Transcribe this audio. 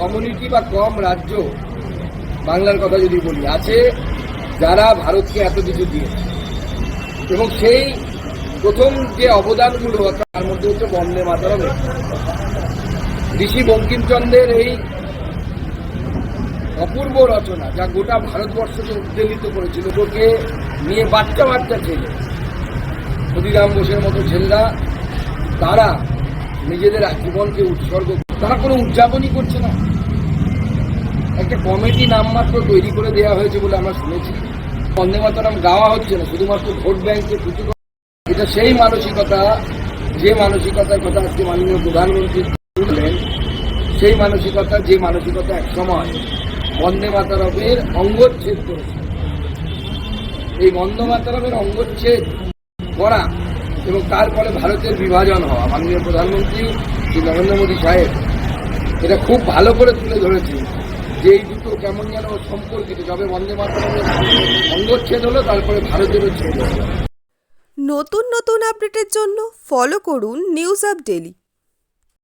Community বা কম রাজ্য, বাংলার কথা যদি বলি, আছে যারা ভারতকে এত কিছু দিয়েছে। এবং সেই প্রথম যে অবদানগুলো তার মধ্যে হচ্ছে বন্দে মাতারম ঋষি বঙ্কিমচন্দ্রের এই অপূর্ব রচনা, যা গোটা ভারতবর্ষকে উদ্বেলিত করেছিল, ওকে নিয়ে বাচ্চা বাচ্চা ছেলে ক্ষতিরাম বোসের মতো ছেলেরা, তারা নিজেদের জীবনকে উৎসর্গ তারা কোনো উদযাপনই করছে না। একটা কমিটি নামমাত্র তৈরি করে দেওয়া হয়েছে বলে আমরা শুনেছি। বন্দে মাতরম গাওয়া হচ্ছে না, শুধুমাত্র ভোট ব্যাংকে করা। এটা সেই মানসিকতা, যে মানসিকতার কথা আজকে মাননীয় প্রধানমন্ত্রী তুললেন সেই মানসিকতা, যে মানসিকতা এক সময় বন্দে মাতারমের অঙ্গচ্ছেদ করেছে। এই বন্দে মাতারমের অঙ্গচ্ছেদ করা এবং তারপরে ভারতের বিভাজন হওয়া, মাননীয় প্রধানমন্ত্রী শ্রী নরেন্দ্র মোদী সাহেব এটা খুব ভালো করে তুলে ধরেছি যে এই দুটো কেমন যেন সম্পর্কিত, যবে বন্দে মাতরমের অঙ্গচ্ছেদ হলো, তারপরে ভারতেরও ছেদ হলো। নতুন নতুন আপডেটের জন্য ফলো করুন নিউজ আপ ডেলি